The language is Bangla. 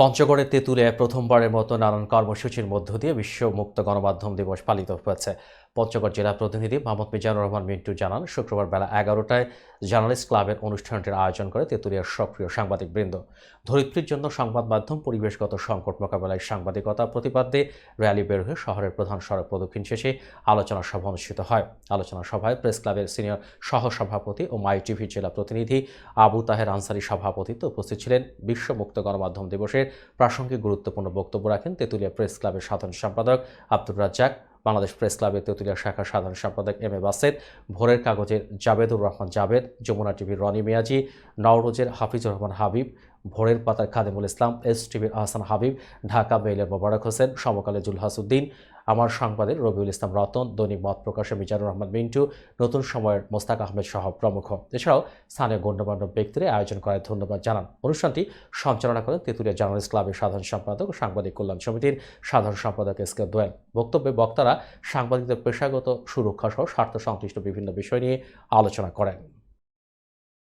পঞ্চগড়ের তেঁতুলে প্রথমবারের মতো নানান কর্মসূচির মধ্য দিয়ে বিশ্ব মুক্ত গণমাধ্যম দিবস পালিত হয়েছে। পঞ্চগড় জেলা প্রতিনিধি মোহাম্মদ মিজানুর রহমান মিন্টু জানান, শুক্রবার বেলা এগারোটায় জার্নালিস্ট ক্লাবের অনুষ্ঠানটির আয়োজন করে তেঁতুলিয়ার সক্রিয় সাংবাদিকবৃন্দ। ধরিত্রীর জন্য সংবাদ মাধ্যম, পরিবেশগত সংকট মোকাবেলায় সাংবাদিকতা প্রতিপাদ্যে র্যালি বের হয়ে শহরের প্রধান সড়ক প্রদক্ষিণ শেষে আলোচনা সভা অনুষ্ঠিত হয়। আলোচনা সভায় প্রেস ক্লাবের সিনিয়র সহ সভাপতি ও মাই টিভি জেলা প্রতিনিধি আবু তাহের আনসারি সভাপতিত্বে উপস্থিত ছিলেন। বিশ্ব মুক্ত গণমাধ্যম দিবসের প্রাসঙ্গিক গুরুত্বপূর্ণ বক্তব্য রাখেন তেঁতুলিয়া প্রেস ক্লাবের সাধারণ সম্পাদক আব্দুর রাজ্জাক বাংলাদেশ প্রেস ক্লাবের তেঁতুলিয়া শাখার সাধারণ সম্পাদক এম এ বাসেদ, ভোরের কাগজের জাবেদুর রহমান জাবেদ, যমুনা টিভির রনি মিয়াজি, নওরোজের হাফিজুর রহমান হাবিব ভোরের পাতার খাদেমুল ইসলাম, এস টিভির আহসান হাবিব, ঢাকা মেইলের মোবারক হোসেন, সমকালে জুলহাসুদ্দিন আমার সাংবাদিক রবিউল ইসলাম রতন, দৈনিক মত প্রকাশে মিজানুর রহমান মিন্টু, নতুন সময়ের মোস্তাক আহমেদ সহ প্রমুখ। এছাড়াও স্থানীয় গণ্যমান্য ব্যক্তিরা আয়োজন করায় ধন্যবাদ জানান। অনুষ্ঠানটি সঞ্চালনা করেন তেঁতুলিয়া জার্নালিস্ট ক্লাবের সাধারণ সম্পাদক ও সাংবাদিক কল্যাণ সমিতির সাধারণ সম্পাদক এস কে দোয়েল। বক্তব্যে বক্তারা সাংবাদিকদের পেশাগত সুরক্ষা সহ স্বার্থ সংশ্লিষ্ট বিভিন্ন বিষয় নিয়ে আলোচনা করেন।